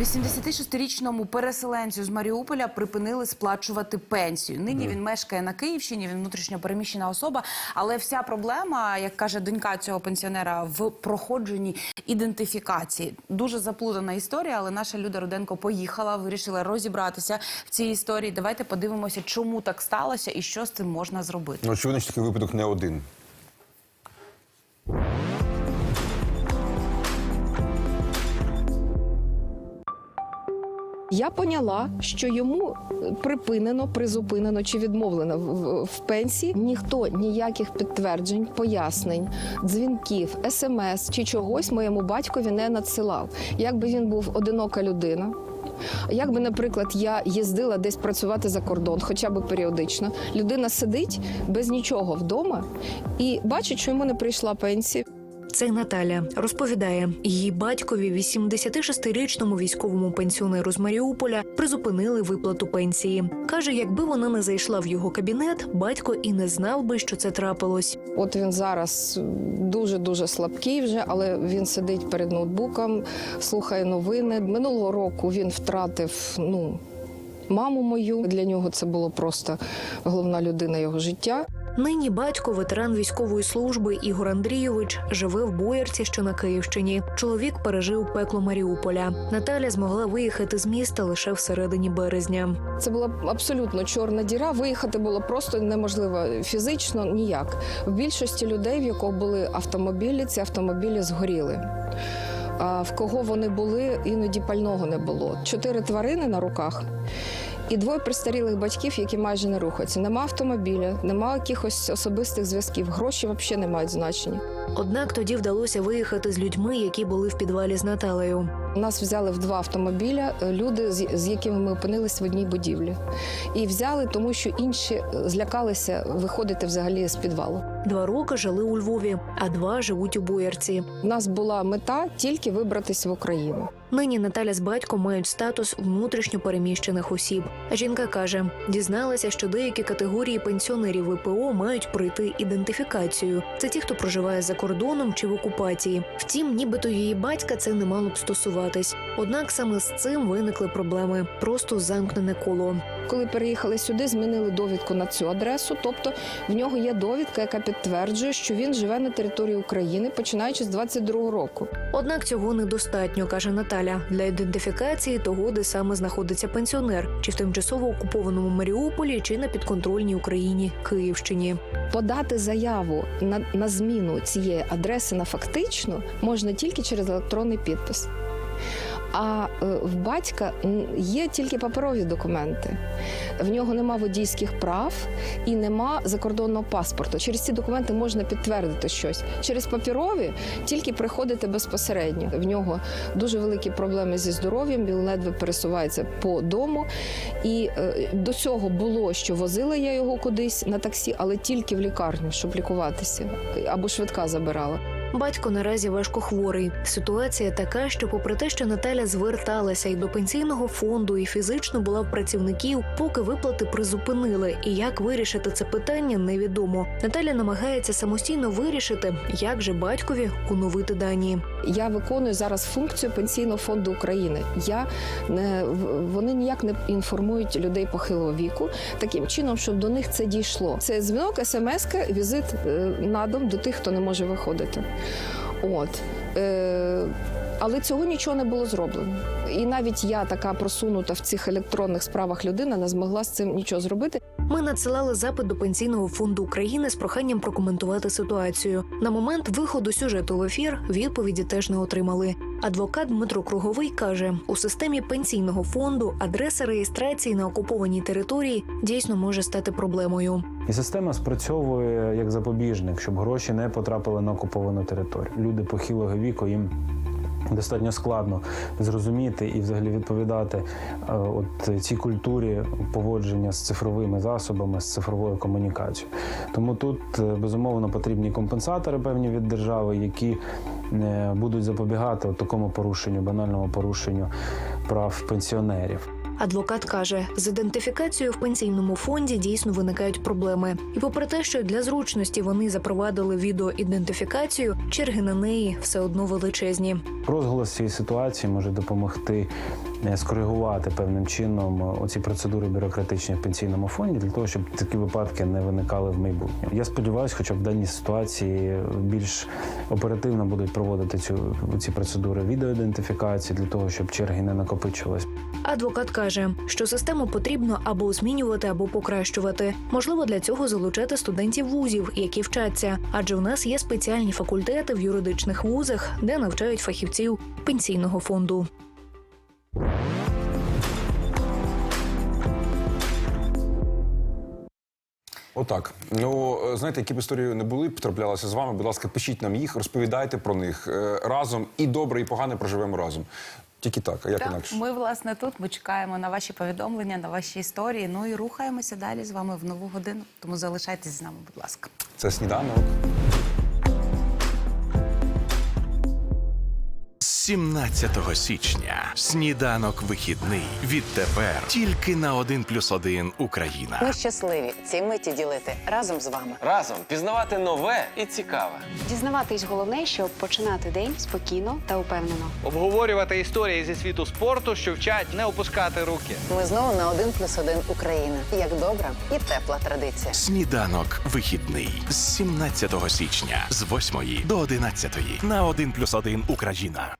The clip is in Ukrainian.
86-річному переселенцю з Маріуполя припинили сплачувати пенсію. Нині він мешкає на Київщині, він внутрішньо переміщена особа. Але вся проблема, як каже донька цього пенсіонера, в проходженні ідентифікації. Дуже заплутана історія, але наша Люда Руденко поїхала, вирішила розібратися в цій історії. Давайте подивимося, чому так сталося і що з цим можна зробити. Ну, очевидно, що такий випадок не один. Я поняла, що йому припинено, призупинено чи відмовлено в пенсії. Ніхто ніяких підтверджень, пояснень, дзвінків, смс чи чогось моєму батькові не надсилав. Якби він був одинока людина. Якби, наприклад, я їздила десь працювати за кордон, хоча б періодично, людина сидить без нічого вдома і бачить, що йому не прийшла пенсія. Це Наталя розповідає, її батькові, 86-річному військовому пенсіонеру з Маріуполя, призупинили виплату пенсії. каже, якби вона не зайшла в його кабінет, батько і не знав би, що це трапилось. От він зараз дуже дуже слабкий вже, але він сидить перед ноутбуком, слухає новини. Минулого року він втратив ну. Маму мою для нього це було просто головна людина його життя. Нині батько, ветеран військової служби Ігор Андрійович, живе в Боярці, що на Київщині. Чоловік пережив пекло Маріуполя. Наталя змогла виїхати з міста лише всередині березня. Це була абсолютно чорна діра. Виїхати було просто неможливо фізично ніяк. В більшості людей, в якого були автомобілі, ці автомобілі згоріли. А в кого вони були, іноді пального не було. Чотири тварини на руках. І двоє престарілих батьків, які майже не рухаються. Нема автомобіля, нема якихось особистих зв'язків. Гроші взагалі не мають значення. Однак тоді вдалося виїхати з людьми, які були в підвалі з Наталею. Нас взяли в два автомобіля е, люди, з якими ми опинились в одній будівлі. І взяли, тому що інші е, злякалися виходити взагалі з підвалу. Два роки жили у Львові, а два живуть у Боярці. У нас була мета тільки вибратися в Україну. Нині Наталя з батьком мають статус внутрішньо переміщених осіб. Жінка каже, дізналася, що деякі категорії пенсіонерів ВПО мають пройти ідентифікацію. Це ті, хто проживає за кордоном чи в окупації. Втім, нібито її батька це не мало б стосуватись. Однак саме з цим виникли проблеми просто замкнене коло. Коли переїхали сюди, змінили довідку на цю адресу. Тобто в нього є довідка, яка підтверджує, що він живе на території України, починаючи з 22-го року. Однак цього недостатньо, каже Наталя, для ідентифікації того, де саме знаходиться пенсіонер, чи в тимчасово окупованому Маріуполі, чи на підконтрольній Україні Київщині. Подати заяву на, на зміну цієї адреси на фактичну можна тільки через електронний підпис. А е, в батька є тільки паперові документи. В нього нема водійських прав і нема закордонного паспорту. Через ці документи можна підтвердити щось. Через паперові тільки приходити безпосередньо. В нього дуже великі проблеми зі здоров'ям. Він ледве пересувається по дому. І е, до цього було, що возила я його кудись на таксі, але тільки в лікарню, щоб лікуватися, або швидка забирала. Батько наразі важко хворий. Ситуація така, що, попри те, що Наталя зверталася і до пенсійного фонду, і фізично була в працівників, поки виплати призупинили. І як вирішити це питання, невідомо. Наталя намагається самостійно вирішити, як же батькові оновити дані. Я виконую зараз функцію пенсійного фонду України. Я не вони ніяк не інформують людей похилого віку таким чином, щоб до них це дійшло. Це дзвінок, смс, візит е, на дом до тих, хто не може виходити. От. Е, але цього нічого не було зроблено. І навіть я, така просунута в цих електронних справах людина, не змогла з цим нічого зробити. Ми надсилали запит до пенсійного фонду України з проханням прокоментувати ситуацію. На момент виходу сюжету в ефір відповіді теж не отримали. Адвокат Дмитро Круговий каже: у системі пенсійного фонду адреса реєстрації на окупованій території дійсно може стати проблемою. І система спрацьовує як запобіжник, щоб гроші не потрапили на окуповану територію. Люди похилого віку їм. Достатньо складно зрозуміти і взагалі відповідати е, от цій культурі поводження з цифровими засобами, з цифровою комунікацією. Тому тут е, безумовно потрібні компенсатори певні від держави, які е, будуть запобігати от такому порушенню, банальному порушенню прав пенсіонерів. Адвокат каже, з ідентифікацією в пенсійному фонді дійсно виникають проблеми. І попри те, що для зручності вони запровадили відеоідентифікацію, черги на неї все одно величезні. Розголос цієї ситуації може допомогти скоригувати певним чином е, оці процедури бюрократичні в пенсійному фонді для того, щоб такі випадки не виникали в майбутньому. Я сподіваюся, хоча в даній ситуації більш оперативно будуть проводити цю ці процедури відеоідентифікації для того, щоб черги не накопичувались. Адвокат каже, що систему потрібно або змінювати, або покращувати. Можливо, для цього залучати студентів вузів, які вчаться, адже у нас є спеціальні факультети в юридичних вузах, де навчають фахівців пенсійного фонду. Отак. Ну, е, знаєте, які б історії не були, потраплялися з вами. Будь ласка, пишіть нам їх, розповідайте про них Е, разом. І добре, і погане проживемо разом. Тільки так, а як Так, інакше? ми власне тут. Ми чекаємо на ваші повідомлення, на ваші історії. Ну і рухаємося далі з вами в нову годину. Тому залишайтесь з нами, будь ласка. Це сніданок. 17 січня сніданок вихідний. Відтепер тільки на 1 плюс 1 Україна. Ми щасливі ці миті ділити разом з вами. Разом пізнавати нове і цікаве. Дізнаватись головне, щоб починати день спокійно та упевнено. Обговорювати історії зі світу спорту, що вчать не опускати руки. Ми знову на один плюс один Україна. Як добра і тепла традиція. Сніданок вихідний з 17 січня з 8 до 11 на 1 плюс 1 Україна.